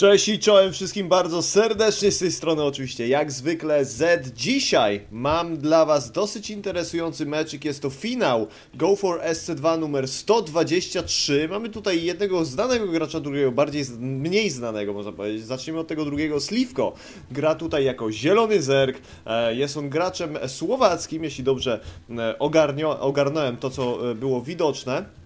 Cześć i czołem wszystkim bardzo serdecznie z tej strony oczywiście jak zwykle Z. Dzisiaj mam dla was dosyć interesujący meczyk, jest to finał Go for SC2 numer 123. Mamy tutaj jednego znanego gracza, drugiego bardziej, mniej znanego można powiedzieć. Zaczniemy od tego drugiego, Slivko. Gra tutaj jako zielony zerk, e, jest on graczem słowackim, jeśli dobrze e, ogarnąłem to co e, było widoczne.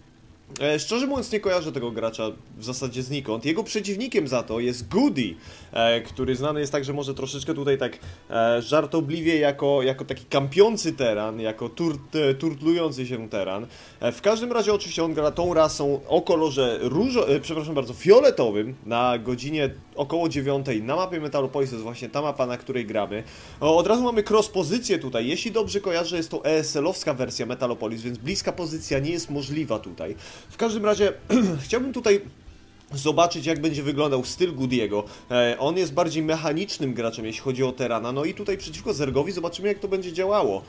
E, szczerze mówiąc nie kojarzę tego gracza w zasadzie znikąd. Jego przeciwnikiem za to jest Goody, e, który znany jest także może troszeczkę tutaj tak e, żartobliwie jako, jako taki kampiący teran, jako turt, turtlujący się teran. W każdym razie oczywiście on gra tą rasą o kolorze różo, przepraszam bardzo, fioletowym na godzinie około 9 na mapie Metalopolis, to jest właśnie ta mapa, na której gramy. Od razu mamy cross pozycję tutaj. Jeśli dobrze kojarzę, jest to ESL-owska wersja Metalopolis, więc bliska pozycja nie jest możliwa tutaj. W każdym razie chciałbym tutaj zobaczyć jak będzie wyglądał styl Goody'ego. E, on jest bardziej mechanicznym graczem jeśli chodzi o Terana, no i tutaj przeciwko Zergowi zobaczymy jak to będzie działało.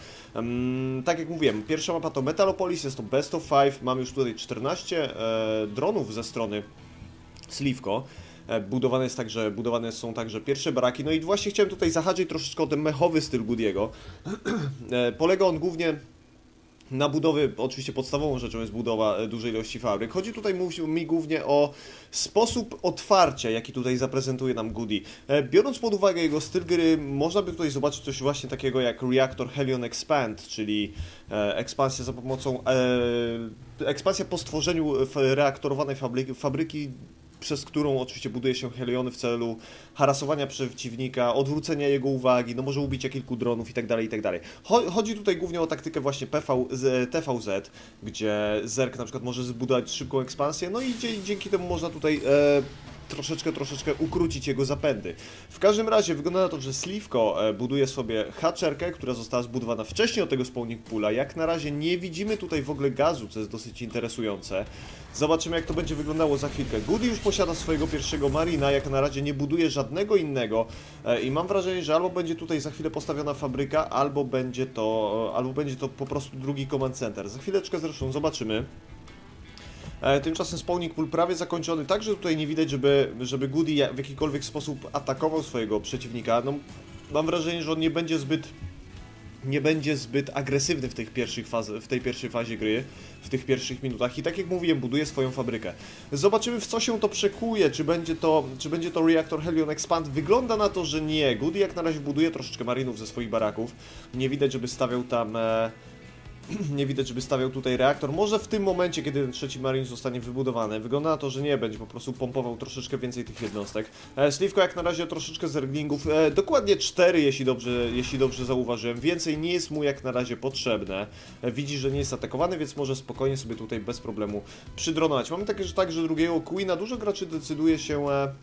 Tak jak mówiłem, pierwsza mapa to Metalopolis, jest to Best of 5, mamy już tutaj 14 e, dronów ze strony Slivko. E, budowane, jest także, budowane są także pierwsze baraki. No i właśnie chciałem tutaj zahaczyć troszeczkę o ten mechowy styl Goody'ego. Polega on głównie na budowie, oczywiście podstawową rzeczą jest budowa e, dużej ilości fabryk. Chodzi tutaj mi głównie o sposób otwarcia, jaki tutaj zaprezentuje nam Goody. Biorąc pod uwagę jego styl gry, można by tutaj zobaczyć coś właśnie takiego jak Reactor Helion Expand, czyli ekspansja za pomocą, ekspansja po stworzeniu reaktorowanej fabryki, fabryki przez którą oczywiście buduje się Heliony w celu harasowania przeciwnika, odwrócenia jego uwagi, no może ubicia kilku dronów itd., tak itd. Tak chodzi tutaj głównie o taktykę właśnie PV, TVZ, gdzie Zerk na przykład może zbudować szybką ekspansję, no i dzięki temu można tutaj e, troszeczkę, troszeczkę ukrócić jego zapędy. W każdym razie wygląda na to, że Slivko e, buduje sobie haczerkę, która została zbudowana wcześniej od tego spawning poola. Jak na razie nie widzimy tutaj w ogóle gazu, co jest dosyć interesujące. Zobaczymy jak to będzie wyglądało za chwilkę. Goody już posiada swojego pierwszego marina, jak na razie nie buduje żadnego innego e, i mam wrażenie, że albo będzie tutaj za chwilę postawiona fabryka, albo będzie to, albo będzie to po prostu drugi command center. Za chwileczkę zresztą zobaczymy. E, tymczasem spawning pool prawie zakończony, także tutaj nie widać, żeby, żeby Goody w jakikolwiek sposób atakował swojego przeciwnika. No, mam wrażenie, że on nie będzie zbyt nie będzie zbyt agresywny w, tych pierwszych faz, w tej pierwszej fazie gry, w tych pierwszych minutach i tak jak mówiłem, buduje swoją fabrykę. Zobaczymy w co się to przekuje, czy będzie to, czy będzie to Reactor Helion Expand. Wygląda na to, że nie. Goody jak na razie buduje troszeczkę marinów ze swoich baraków. Nie widać, żeby stawiał tam... E, nie widać, żeby stawiał tutaj reaktor. Może w tym momencie, kiedy ten trzeci Marine zostanie wybudowany, wygląda na to, że nie będzie po prostu pompował troszeczkę więcej tych jednostek. E, Slivko jak na razie troszeczkę zerglingów, e, dokładnie 4, jeśli dobrze, jeśli dobrze zauważyłem. Więcej nie jest mu jak na razie potrzebne. E, widzi, że nie jest atakowany, więc może spokojnie sobie tutaj bez problemu przydronować. Mamy takie, że także drugiego Queena. Dużo graczy decyduje się... E,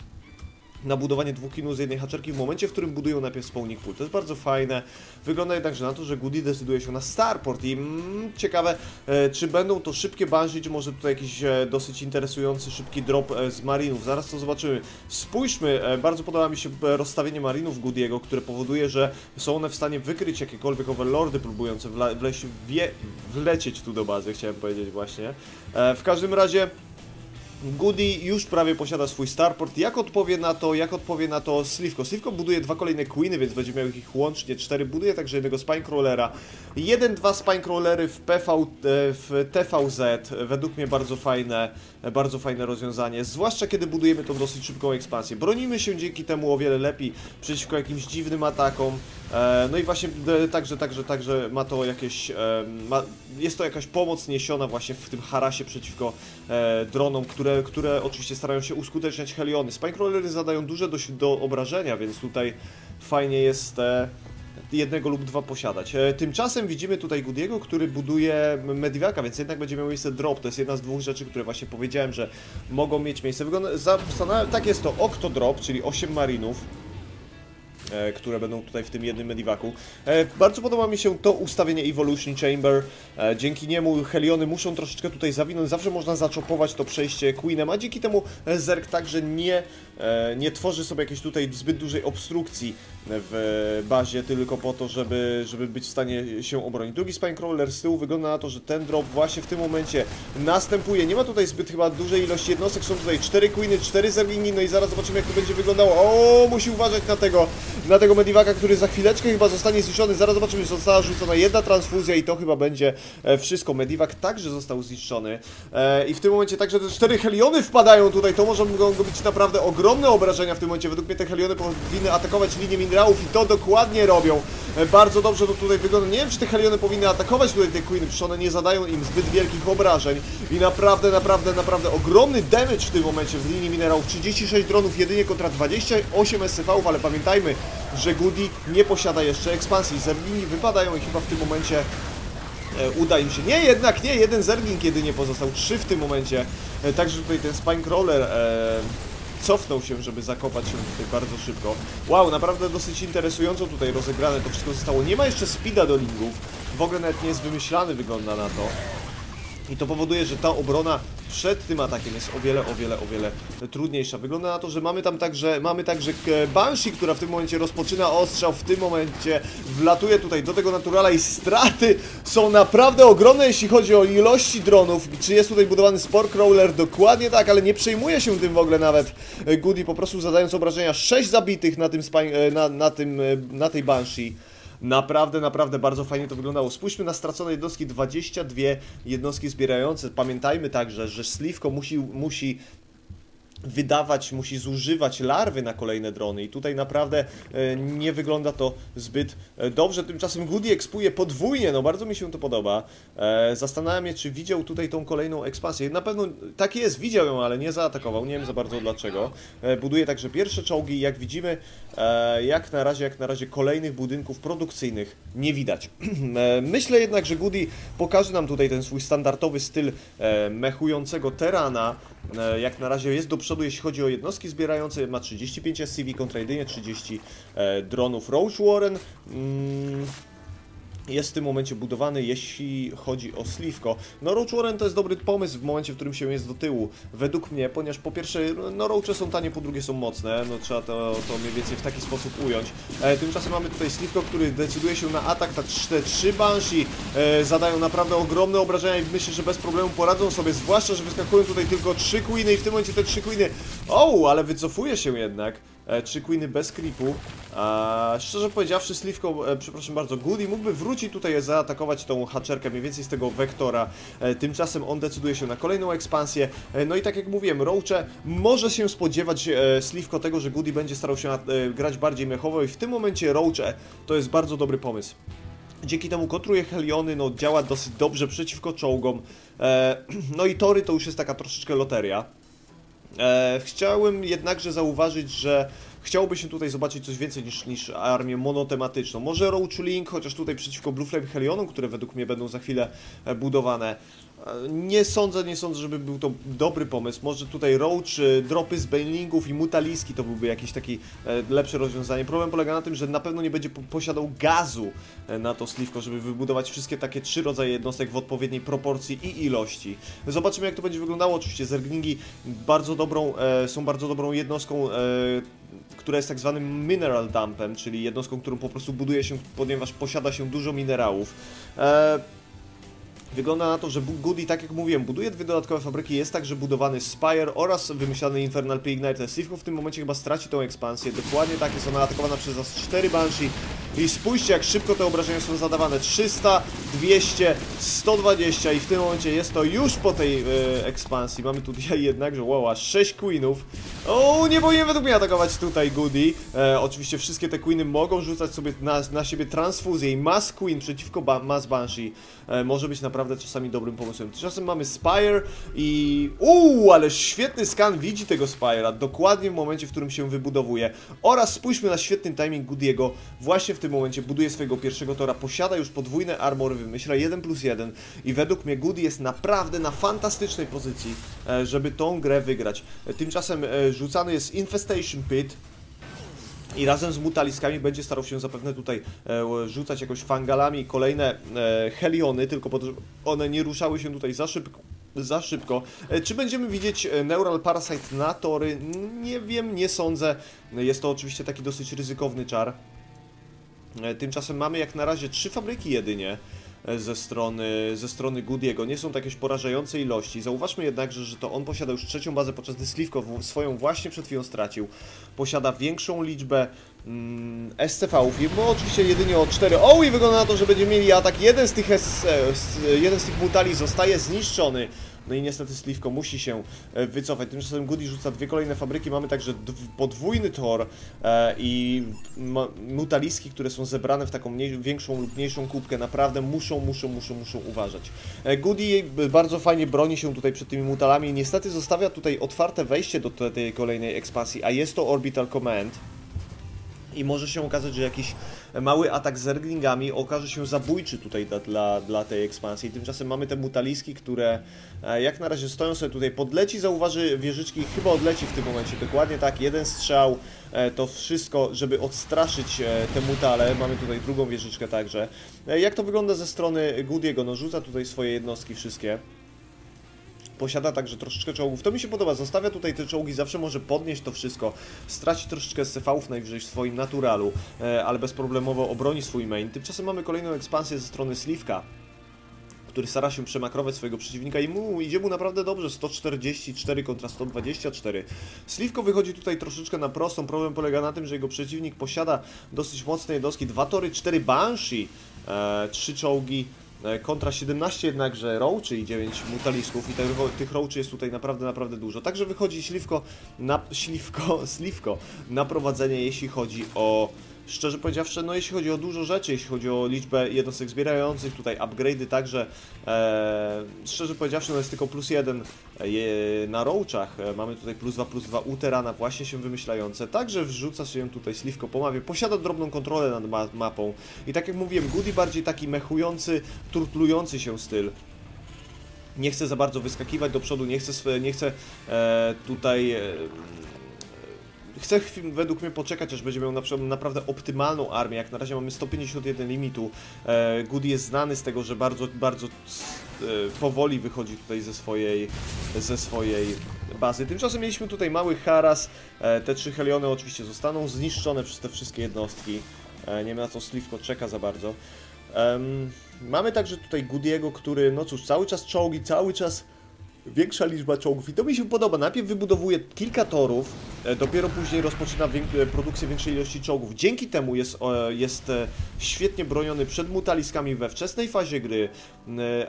na budowanie dwóch kinów z jednej haczerki w momencie, w którym budują najpierw spawning pool. To jest bardzo fajne. Wygląda jednakże na to, że Goody decyduje się na Starport i mm, ciekawe, e, czy będą to szybkie banshee, czy może tutaj jakiś e, dosyć interesujący szybki drop e, z marinów. Zaraz to zobaczymy. Spójrzmy, e, bardzo podoba mi się e, rozstawienie marinów Goody'ego, które powoduje, że są one w stanie wykryć jakiekolwiek overlordy próbujące wle wlecieć tu do bazy, chciałem powiedzieć właśnie. E, w każdym razie Goody już prawie posiada swój starport. Jak odpowie na to, jak odpowie na to Slivko? Slivko buduje dwa kolejne Queeny, więc będzie miał ich łącznie cztery. Buduje także jednego Spinecrawlera. Jeden, dwa Spinecrawlery w, PV, e, w TVZ. Według mnie bardzo fajne, bardzo fajne rozwiązanie. Zwłaszcza kiedy budujemy tą dosyć szybką ekspansję. Bronimy się dzięki temu o wiele lepiej przeciwko jakimś dziwnym atakom. E, no i właśnie e, także, także, także ma to jakieś, ma, jest to jakaś pomoc niesiona właśnie w tym harasie przeciwko dronom, które które, oczywiście starają się uskuteczniać heliony. Spinecrawlery zadają duże do, do obrażenia, więc tutaj fajnie jest e, jednego lub dwa posiadać. E, tymczasem widzimy tutaj Goody'ego, który buduje Mediwaka, więc jednak będzie miał miejsce drop. To jest jedna z dwóch rzeczy, które właśnie powiedziałem, że mogą mieć miejsce. Wygląda, tak jest to Octo Drop, czyli 8 marinów E, które będą tutaj w tym jednym medivacu. E, bardzo podoba mi się to ustawienie Evolution Chamber. E, dzięki niemu Heliony muszą troszeczkę tutaj zawinąć. Zawsze można zaczopować to przejście Queenem, a dzięki temu Zerg także nie, e, nie tworzy sobie jakiejś tutaj zbyt dużej obstrukcji w bazie tylko po to, żeby, żeby być w stanie się obronić. Drugi Spinecrawler z tyłu wygląda na to, że ten drop właśnie w tym momencie następuje. Nie ma tutaj zbyt chyba dużej ilości jednostek, są tutaj 4 Queeny, 4 Zerlingi, no i zaraz zobaczymy jak to będzie wyglądało. O, musi uważać na tego, na tego Medivaka, który za chwileczkę chyba zostanie zniszczony. Zaraz zobaczymy, została rzucona jedna transfuzja i to chyba będzie e, wszystko. Medivak także został zniszczony e, i w tym momencie także te 4 Heliony wpadają tutaj, to może mogą być naprawdę ogromne obrażenia w tym momencie. Według mnie te Heliony powinny atakować linię minerałów i to dokładnie robią. E, bardzo dobrze to tutaj wygląda. Nie wiem, czy te Heliony powinny atakować tutaj te Queeny, przecież one nie zadają im zbyt wielkich obrażeń i naprawdę, naprawdę, naprawdę ogromny damage w tym momencie w linii minerałów. 36 dronów jedynie kontra 28 SCV-ów, ale pamiętajmy, że Goody nie posiada jeszcze ekspansji. Zerlini wypadają i chyba w tym momencie e, uda im się. Nie, jednak nie, jeden Zerling jedynie pozostał, trzy w tym momencie. E, także tutaj ten Spinecrawler e, cofnął się, żeby zakopać się tutaj bardzo szybko. Wow, naprawdę dosyć interesująco tutaj rozegrane to wszystko zostało. Nie ma jeszcze speeda do lingów. W ogóle nawet nie jest wymyślany, wygląda na to. I to powoduje, że ta obrona przed tym atakiem jest o wiele, o wiele, o wiele trudniejsza. Wygląda na to, że mamy tam także, mamy także Banshee, która w tym momencie rozpoczyna ostrzał, w tym momencie wlatuje tutaj do tego naturala i straty są naprawdę ogromne, jeśli chodzi o ilości dronów. Czy jest tutaj budowany Spore Crawler? Dokładnie tak, ale nie przejmuje się tym w ogóle nawet Goody, po prostu zadając obrażenia 6 zabitych na tym, na, na tym, na tej Banshee. Naprawdę, naprawdę bardzo fajnie to wyglądało. Spójrzmy na stracone jednostki, 22 jednostki zbierające. Pamiętajmy także, że Sliwko musi, musi wydawać, musi zużywać larwy na kolejne drony i tutaj naprawdę e, nie wygląda to zbyt e, dobrze. Tymczasem Goody ekspuje podwójnie, no bardzo mi się to podoba. E, zastanawiam się, czy widział tutaj tą kolejną ekspansję. Na pewno tak jest, widział ją, ale nie zaatakował, nie wiem za bardzo dlaczego. Buduje także pierwsze czołgi jak widzimy, jak na razie, jak na razie kolejnych budynków produkcyjnych nie widać. Myślę jednak, że Goody pokaże nam tutaj ten swój standardowy styl mechującego terana, jak na razie jest do przodu jeśli chodzi o jednostki zbierające, ma 35 SCV kontra jedynie 30 e, dronów Roach Warren. Mm jest w tym momencie budowany, jeśli chodzi o Sliwko. No Roach Warren to jest dobry pomysł w momencie, w którym się jest do tyłu, według mnie, ponieważ po pierwsze, no Roache są tanie, po drugie są mocne, no trzeba to, to mniej więcej w taki sposób ująć. E, tymczasem mamy tutaj Sliwko, który decyduje się na atak, te trzy Banshee e, zadają naprawdę ogromne obrażenia i myślę, że bez problemu poradzą sobie, zwłaszcza, że wyskakują tutaj tylko trzy Queeny i w tym momencie te trzy Queeny, o, ale wycofuje się jednak. E, trzy Queeny bez creepu. A, szczerze powiedziawszy, Slivko, e, przepraszam bardzo, Goody mógłby wrócić tutaj zaatakować tą haczerkę mniej więcej z tego wektora. E, tymczasem on decyduje się na kolejną ekspansję. no i tak jak mówiłem, Roache może się spodziewać Slivko tego, że Goody będzie starał się grać bardziej mechowo i w tym momencie Roache to jest bardzo dobry pomysł. Dzięki temu kontruje Heliony, no działa dosyć dobrze przeciwko czołgom. no i Tory to już jest taka troszeczkę loteria. E, chciałem jednakże zauważyć, że chciałoby się tutaj zobaczyć coś więcej niż, niż armię monotematyczną. Może Roach Link, chociaż tutaj przeciwko Blue Flame Helionom, które według mnie będą za chwilę e, budowane. Nie sądzę, nie sądzę, żeby był to dobry pomysł. Może tutaj Roach, dropy z Banelingów i Mutaliski to byłby jakieś takie lepsze rozwiązanie. Problem polega na tym, że na pewno nie będzie posiadał gazu e, na to Slivko, żeby wybudować wszystkie takie trzy rodzaje jednostek w odpowiedniej proporcji i ilości. Zobaczymy jak to będzie wyglądało. Oczywiście Zerglingi bardzo dobrą, e, są bardzo dobrą jednostką e, która jest tak zwanym mineral dumpem, czyli jednostką, którą po prostu buduje się, ponieważ posiada się dużo minerałów. Wygląda na to, że Goody, tak jak mówiłem, buduje dwie dodatkowe fabryki, jest także budowany Spire oraz wymyślany Infernal P-Igniter. Sivko w tym momencie chyba straci tą ekspansję, dokładnie tak, jest ona atakowana przez nas 4 Banshee i spójrzcie jak szybko te obrażenia są zadawane, 300, 200, 120 i w tym momencie jest to już po tej e, ekspansji. Mamy tutaj jednakże, wow, aż 6 Queenów. O, nie boję według mnie atakować tutaj Goody. E, oczywiście wszystkie te Queeny mogą rzucać sobie na, na siebie transfuzję i Mass Queen przeciwko ba Mass Banshee e, może być naprawdę czasami dobrym pomysłem. Czasem mamy Spire i... Uuu, ale świetny skan widzi tego Spire'a dokładnie w momencie, w którym się wybudowuje. Oraz spójrzmy na świetny timing Goody'ego. Właśnie w tym momencie buduje swojego pierwszego tora, posiada już podwójne armory, wymyśla 1 plus 1 i według mnie Goody jest naprawdę na fantastycznej pozycji, e, żeby tą grę wygrać. E, tymczasem e, rzucany jest Infestation Pit, i razem z mutaliskami będzie starał się zapewne tutaj e, rzucać jakoś fangalami kolejne e, heliony, tylko po to, żeby one nie ruszały się tutaj za szybko za szybko. E, Czy będziemy widzieć Neural Parasite na tory? Nie wiem, nie sądzę. Jest to oczywiście taki dosyć ryzykowny czar. E, Tymczasem mamy jak na razie trzy fabryki jedynie e, ze strony, ze strony Goody'ego. Nie są to jakieś porażające ilości. Zauważmy jednakże, że to on posiada już trzecią bazę, podczas gdy Slivko w- swoją właśnie przed chwilą stracił. Posiada większą liczbę mm, SCV-ów, bo oczywiście jedynie o 4. O i wygląda na to, że będziemy mieli atak. Jeden z tych, S, e, jeden z tych mutali zostaje zniszczony. No i niestety Slivko musi się e, wycofać. Tymczasem Goody rzuca dwie kolejne fabryki. Mamy także dw- podwójny tor e, i mutaliski, które są zebrane w taką większą lub mniejszą kubkę. Naprawdę muszą, muszą, muszą, muszą uważać. E, Goody bardzo fajnie broni się tutaj przed tymi mutalami. Niestety zostawia tutaj otwarte wejście do te, tej kolejnej ekspansji, a jest to Orbital Command. I może się okazać, że jakiś mały atak z zerglingami okaże się zabójczy tutaj dla, dla, dla tej ekspansji. Tymczasem mamy te mutaliski, które e, jak na razie stoją sobie tutaj. Podleci, zauważy wieżyczki, chyba odleci w tym momencie. Dokładnie tak, jeden strzał, e, to wszystko, żeby odstraszyć e, te mutale. Mamy tutaj drugą wieżyczkę także. Jak to wygląda ze strony Goody'ego? No rzuca tutaj swoje jednostki wszystkie. Posiada także troszeczkę czołgów. To mi się podoba. Zostawia tutaj te czołgi, zawsze może podnieść to wszystko. Straci troszeczkę SCV-ów najwyżej w swoim naturalu, e, ale bezproblemowo obroni swój main. Tymczasem mamy kolejną ekspansję ze strony Slivka który stara się przemakrować swojego przeciwnika i mu idzie mu naprawdę dobrze, 144 kontra 124. Slivko wychodzi tutaj troszeczkę na prostą, problem polega na tym, że jego przeciwnik posiada dosyć mocne jednostki, dwa tory, 4 Banshee, e, 3 czołgi, kontra 17 jednakże roachy i 9 mutalisków i tych, tych roachy jest tutaj naprawdę, naprawdę dużo. Także wychodzi śliwko na, śliwko, slivko na prowadzenie, jeśli chodzi o Szczerze powiedziawszy, no jeśli chodzi o dużo rzeczy, jeśli chodzi o liczbę jednostek zbierających, tutaj upgrade'y także, e, szczerze powiedziawszy, no jest tylko plus jeden e, na roachach, e, mamy tutaj plus 2, plus 2 u Terana właśnie się wymyślające, także wrzuca się tutaj Slivko po mapie, posiada drobną kontrolę nad ma mapą. I tak jak mówiłem, Goody bardziej taki mechujący, turtlujący się styl, nie chce za bardzo wyskakiwać do przodu, nie chce, nie chce e, tutaj... Chcę według mnie poczekać, aż będzie miał na naprawdę optymalną armię. Jak na razie mamy 151 limitu. E, Goody jest znany z tego, że bardzo, bardzo e, powoli wychodzi tutaj ze swojej, ze swojej bazy. Tymczasem mieliśmy tutaj mały haras. E, te trzy heliony oczywiście zostaną zniszczone przez te wszystkie jednostki. E, nie wiem na co Slivko czeka za bardzo. Mamy także tutaj Goody'ego, który, no cóż, cały czas czołgi, cały czas większa liczba czołgów i to mi się podoba. Najpierw wybudowuje kilka torów, e, dopiero później rozpoczyna e, produkcję większej ilości czołgów. Dzięki temu jest, jest e, świetnie broniony przed mutaliskami we wczesnej fazie gry,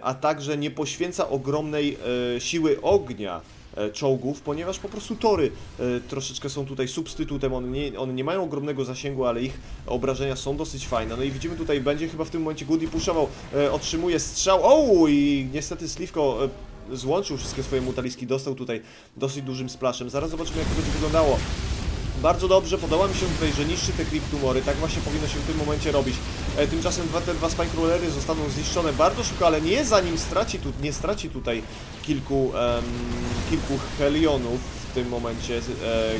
a także nie poświęca ogromnej siły ognia czołgów, ponieważ po prostu tory troszeczkę są tutaj substytutem, one nie, one nie mają ogromnego zasięgu, ale ich obrażenia są dosyć fajne. No i widzimy tutaj, będzie chyba w tym momencie Goody puszował, otrzymuje strzał, o i niestety Slivko e, złączył wszystkie swoje mutaliski, dostał tutaj dosyć dużym splashem. Zaraz zobaczymy jak to będzie wyglądało. Bardzo dobrze, podoba mi się tutaj, że niszczy te kryptumory, tak właśnie powinno się w tym momencie robić. E, tymczasem dwa, te dwa spine zostaną zniszczone bardzo szybko, ale nie zanim straci, tu, nie straci tutaj kilku, em, kilku helionów w tym momencie e,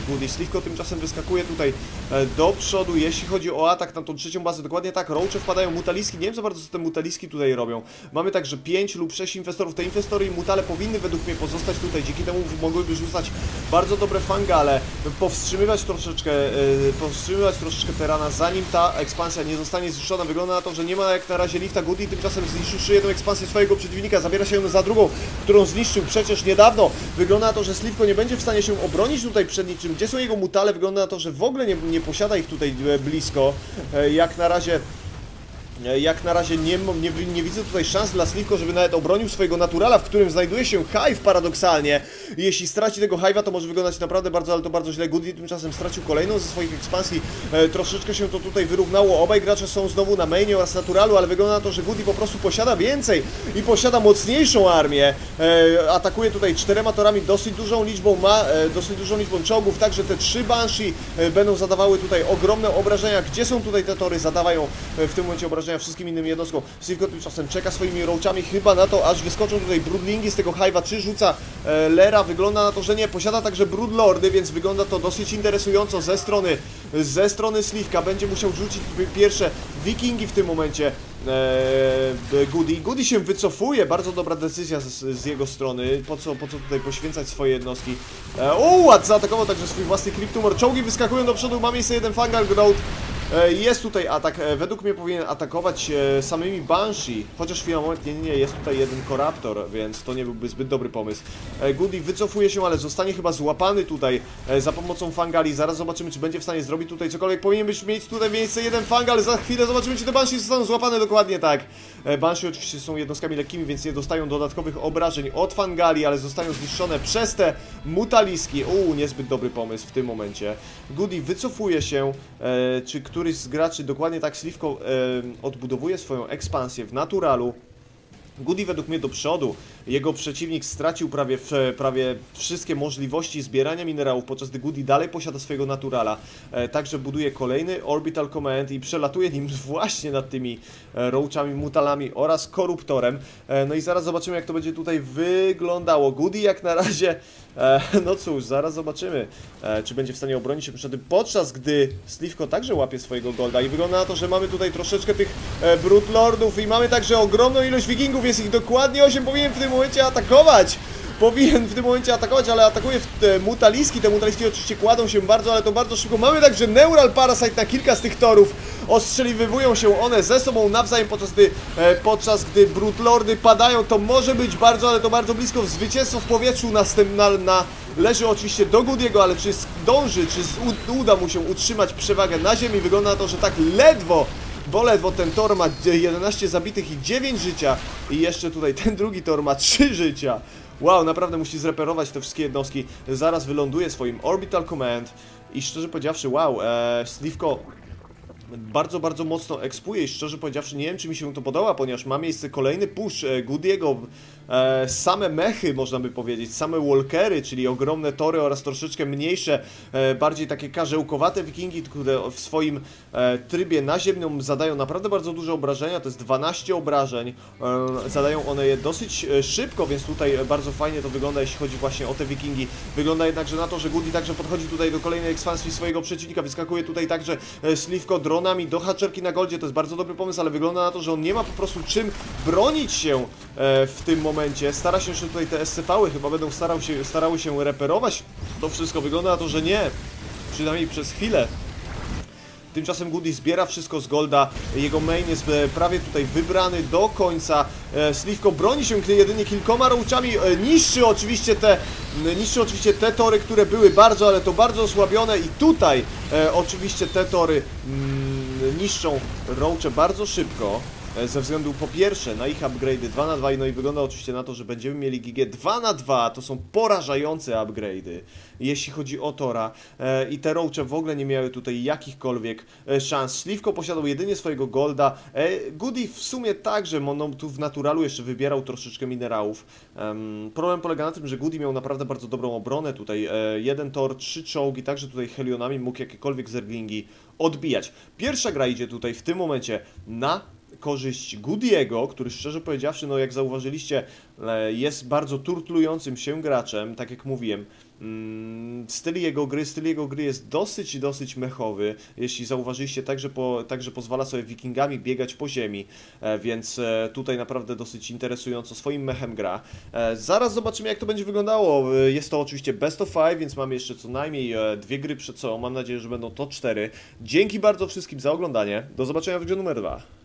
Goody. Tymczasem wyskakuje tutaj e, do przodu, jeśli chodzi o atak na tą trzecią bazę, dokładnie tak, roache wpadają, mutaliski, nie wiem za bardzo co te mutaliski tutaj robią. Mamy także 5 lub 6 inwestorów, te inwestory i mutale powinny według mnie pozostać tutaj, dzięki temu mogłyby rzucać bardzo dobre fangale, powstrzymywać troszeczkę, e, powstrzymywać troszeczkę terana, zanim ta ekspansja nie zostanie zniszczona. Wygląda na to, że nie ma jak na razie lifta Goody, tymczasem zniszczywszy jedną ekspansję swojego przeciwnika, zabiera się za drugą, którą zniszczył przecież niedawno. Wygląda na to, że Slivko nie będzie w stanie się obronić tutaj przed niczym. Gdzie są jego mutale? Wygląda na to, że w ogóle nie, nie posiada ich tutaj e, blisko. E, Jak na razie Jak na razie nie, nie, nie widzę tutaj szans dla Slivko, żeby nawet obronił swojego naturala, w którym znajduje się Hive paradoksalnie. Jeśli straci tego Hive'a, to może wyglądać naprawdę bardzo, ale to bardzo źle. Goody tymczasem stracił kolejną ze swoich ekspansji. E, troszeczkę się to tutaj wyrównało. Obaj gracze są znowu na mainie oraz naturalu, ale wygląda na to, że Goody po prostu posiada więcej i posiada mocniejszą armię. E, atakuje tutaj czterema torami, dosyć dużą liczbą ma, e, dosyć dużą liczbą czołgów, także te trzy Banshee e, będą zadawały tutaj ogromne obrażenia. Gdzie są tutaj te tory? Zadawają e, w tym momencie obrażenia zobaczenia wszystkim innym jednostkom. Slivko tymczasem czeka swoimi roachami chyba na to, aż wyskoczą tutaj broodlingi z tego hive'a, czy rzuca e, Lera, wygląda na to, że nie, posiada także broodlordy, więc wygląda to dosyć interesująco ze strony, ze strony Slivka, będzie musiał rzucić pierwsze wikingi w tym momencie, Eee, Goody. Goody się wycofuje, bardzo dobra decyzja z, z, jego strony. Po co, po co tutaj poświęcać swoje jednostki? Eee, o, zaatakował także swój własny Cryptumor. Czołgi wyskakują do przodu, ma miejsce jeden Fangal Growth. E, jest tutaj atak, e, według mnie powinien atakować e, samymi Banshee, chociaż chwila moment, nie, nie, jest tutaj jeden Corruptor, więc to nie byłby zbyt dobry pomysł. Goody wycofuje się, ale zostanie chyba złapany tutaj za pomocą Fangali, zaraz zobaczymy, czy będzie w stanie zrobić tutaj cokolwiek, powinien być mieć tutaj miejsce jeden Fangal, za chwilę zobaczymy, czy te Banshee zostaną złapane. Dokładnie tak. Banshee oczywiście są jednostkami lekkimi, więc nie dostają dodatkowych obrażeń od Fangali, ale zostają zniszczone przez te Mutaliski. Uuu, niezbyt dobry pomysł w tym momencie. Goody wycofuje się, czy który któryś z graczy, dokładnie tak Slivko, odbudowuje swoją ekspansję w naturalu. Goody według mnie do przodu. Jego przeciwnik stracił prawie, prawie wszystkie możliwości zbierania minerałów, podczas gdy Goody dalej posiada swojego naturala. E, także buduje kolejny Orbital Command i przelatuje nim właśnie nad tymi e, roachami, mutalami oraz koruptorem. E, no i zaraz zobaczymy jak to będzie tutaj wyglądało. Goody jak na razie no cóż, zaraz zobaczymy, czy będzie w stanie obronić się przed tym, podczas gdy Slivko także łapie swojego golda i wygląda na to, że mamy tutaj troszeczkę tych e, Lordów i mamy także ogromną ilość wikingów, jest ich dokładnie 8, powinien w tym momencie atakować! powinien w tym momencie atakować, ale atakuje te mutaliski. Te mutaliski oczywiście kładą się bardzo, ale to bardzo szybko. Mamy także Neural Parasite na kilka z tych torów. Ostrzeliwują się one ze sobą nawzajem, podczas gdy, e, podczas gdy Brutlordy padają. To może być bardzo, ale to bardzo blisko. Zwycięstwo w powietrzu następ, na, leży oczywiście do Goody'ego, ale czy zdąży, czy uda mu się utrzymać przewagę na ziemi? Wygląda na to, że tak ledwo bo ledwo ten tor ma 11 zabitych i 9 życia i jeszcze tutaj ten drugi tor ma 3 życia. Wow, naprawdę musi zreperować te wszystkie jednostki. Zaraz wyląduje swoim Orbital Command i szczerze powiedziawszy, wow, e, Slivko bardzo, bardzo mocno ekspuje i szczerze powiedziawszy nie wiem, czy mi się to podoba, ponieważ ma miejsce kolejny push e, Goody'ego e, same mechy, można by powiedzieć, same walkery, czyli ogromne tory oraz troszeczkę mniejsze, e, bardziej takie karzełkowate wikingi, które w swoim e, trybie naziemnym zadają naprawdę bardzo duże obrażenia, to jest 12 obrażeń, e, zadają one je dosyć e, szybko, więc tutaj bardzo fajnie to wygląda, jeśli chodzi właśnie o te wikingi. Wygląda jednakże na to, że Goody także podchodzi tutaj do kolejnej ekspansji swojego przeciwnika, wyskakuje tutaj także e, Slivko dronami do haczerki na goldzie, to jest bardzo dobry pomysł, ale wygląda na to, że on nie ma po prostu czym bronić się e, w tym momencie momencie. Stara się jeszcze tutaj te SCV-y chyba będą starał się, starały się reperować. To wszystko wygląda na to, że nie. Przynajmniej przez chwilę. Tymczasem Goody zbiera wszystko z Golda, jego main jest e, prawie tutaj wybrany do końca. E, Slivko broni się jedynie kilkoma rołczami, e, niszczy oczywiście te niszczy oczywiście te tory, które były bardzo, ale to bardzo osłabione i tutaj oczywiście te tory mm, niszczą roache bardzo szybko. E, ze względu po pierwsze na ich upgrade'y 2 na 2 no i wygląda oczywiście na to, że będziemy mieli gigę 2 na 2 to są porażające upgrade'y, jeśli chodzi o Tora e, i te roache w ogóle nie miały tutaj jakichkolwiek e, szans. Śliwko posiadał jedynie swojego golda, e, Goody w sumie także, on tu w naturalu jeszcze wybierał troszeczkę minerałów. problem polega na tym, że Goody miał naprawdę bardzo dobrą obronę tutaj, e, jeden tor, trzy czołgi, także tutaj Helionami mógł jakiekolwiek zerglingi odbijać. Pierwsza gra idzie tutaj w tym momencie na korzyść Goody'ego, który szczerze powiedziawszy, no jak zauważyliście, e, jest bardzo turtlującym się graczem, tak jak mówiłem. Mm, styl jego gry, styl jego gry jest dosyć, dosyć mechowy. Jeśli zauważyliście, także, po, także pozwala sobie wikingami biegać po ziemi, e, więc e, tutaj naprawdę dosyć interesująco swoim mechem gra. Zaraz zobaczymy, jak to będzie wyglądało. Jest to oczywiście best of five, więc mamy jeszcze co najmniej dwie gry przed sobą. Mam nadzieję, że będą to cztery. Dzięki bardzo wszystkim za oglądanie. Do zobaczenia w grze numer dwa.